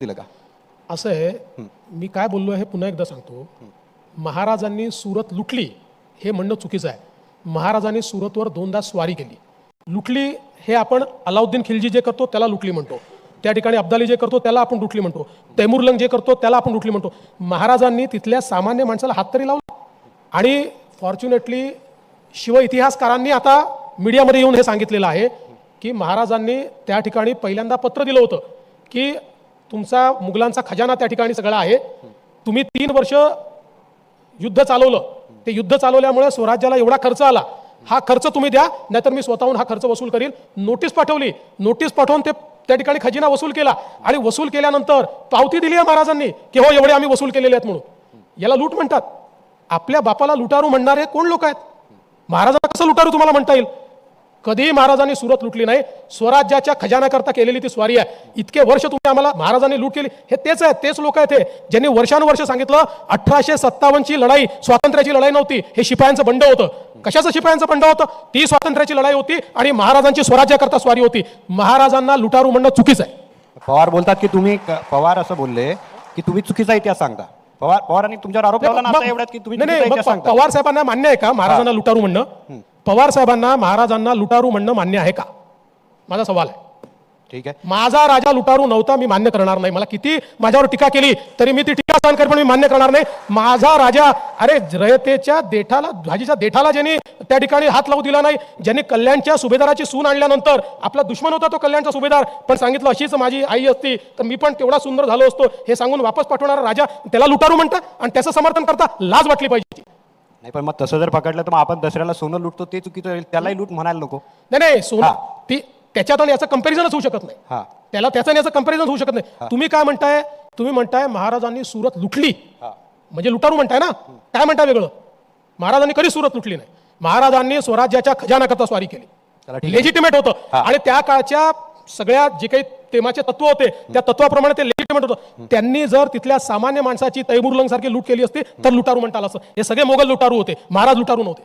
दिलं का? असं आहे मी काय बोललो हे पुन्हा एकदा सांगतो. महाराजांनी सुरत लुटली हे म्हणणं चुकीचं आहे. महाराजांनी सुरतवर दोनदा स्वारी केली. लुटली हे आपण अलाउद्दीन खिलजी जे करतो त्याला लुटली म्हणतो. त्या ठिकाणी अब्दाली जे करतो त्याला आपण लुटली म्हणतो. तैमुरलंग जे करतो त्याला आपण लुटली म्हणतो. महाराजांनी तिथल्या सामान्य माणसाला हात तरी लावला. आणि फॉर्च्युनेटली शिव इतिहासकारांनी आता मीडियामध्ये येऊन हे सांगितलेलं आहे की महाराजांनी त्या ठिकाणी पहिल्यांदा पत्र दिलं होतं की तुमचा मुघलांचा खजाना त्या ठिकाणी सगळा आहे. तुम्ही तीन वर्ष युद्ध चालवलं. ते युद्ध चालवल्यामुळे स्वराज्याला एवढा खर्च आला. हा खर्च तुम्ही द्या नाहीतर मी स्वतःहून हा खर्च वसूल करील नोटीस पाठवली. नोटीस पाठवून ते त्या ठिकाणी खजिना वसूल केला. आणि वसूल केल्यानंतर पावती दिली आहे महाराजांनी की हो एवढे आम्ही वसूल केलेले आहेत म्हणून. याला लूट म्हणतात. आपल्या बापाला लुटारू म्हणणारे कोण लोक आहेत? महाराजांना कसं लुटारू तुम्हाला म्हणता येईल? कधीही महाराजांनी सुरत लुटली नाही. स्वराज्याच्या खजानाकरता केलेली ती स्वारी आहे. इतके वर्ष तुम्ही आम्हाला महाराजांनी लूट केली. हे तेच आहेत तेच लोक आहेत हे ज्यांनी वर्षानुवर्ष सांगितलं अठराशे सत्तावन्नची लढाई स्वातंत्र्याची लढाई नव्हती. हे शिपायांचं बंड होतं. कशाचं शिपायांचं बंड होतं? ती स्वातंत्र्याची लढाई होती आणि महाराजांची स्वराज्याकरता स्वारी होती. महाराजांना लुटारू म्हणणं चुकीचं आहे. पवार बोलतात की तुम्ही पवार असं बोलले की तुम्ही चुकीचा इतिहास सांगता. पवार पवारांनी तुमच्यावर आरोप लावला एवढ्यात की तुम्ही पवार साहेबांना मान्य आहे का? महाराजांना लुटारू म्हणणं? पवार साहेबांना महाराजांना लुटारू म्हणणं मान्य आहे का? माझा सवाल आहे. ठीक आहे. माझा राजा लुटारू नव्हता मी मान्य करणार नाही. मला किती माझ्यावर टीका केली तरी मी ती टीका सहन करेन पण मी मान्य करणार नाही. माझा राजा अरे रयतेच्या देठाला भाजीच्या देठाला ज्यांनी त्या ठिकाणी हात लावू दिला नाही ज्यांनी कल्याणच्या सुभेदाराची सून आणल्यानंतर आपला दुश्मन होता तो कल्याणचा सुभेदार पण सांगितलं अशीच माझी आई असती तर मी पण तेवढा सुंदर झालो असतो हे सांगून वापस पाठवणारा राजा त्याला लुटारू म्हणता आणि त्याचं समर्थन करता लाज वाटली पाहिजे. नाही पण मग तसं जर पकडलं तर मग आपण दसऱ्याला सोनं लुटतो ते चुकीचं होईल. त्यालाही लूट म्हणायला नको. नाही नाही सोना हा. ती त्याच्यात आणि याचं कम्पॅरिझनच होऊ शकत नाही. हा. त्याला त्याचं आणि याचं कंपॅरिझन होऊ शकत नाही. तुम्ही काय म्हणताय? तुम्ही म्हणताय महाराजांनी सुरत लुटली. हा. म्हणजे लुटारू म्हणताय ना? काय म्हणताय वेगळं? महाराजांनी कधी सुरत लुटली नाही. महाराजांनी स्वराज्याच्या खजानाकरता स्वारी चला, केली ठीक आहे. लेजिटिमेट होतं. हा. आणि त्या काळच्या सगळ्या जे काही तेमाचे तत्व होते त्या तत्वाप्रमाणे ते लेजिटिमेट होतं. त्यांनी जर तिथल्या सामान्य माणसाची तैमुरलंग सारखी लूट केली असती तर लुटारू म्हणता आलं हे सगळे मोगल लुटारू होते महाराज लुटारू नव्हते.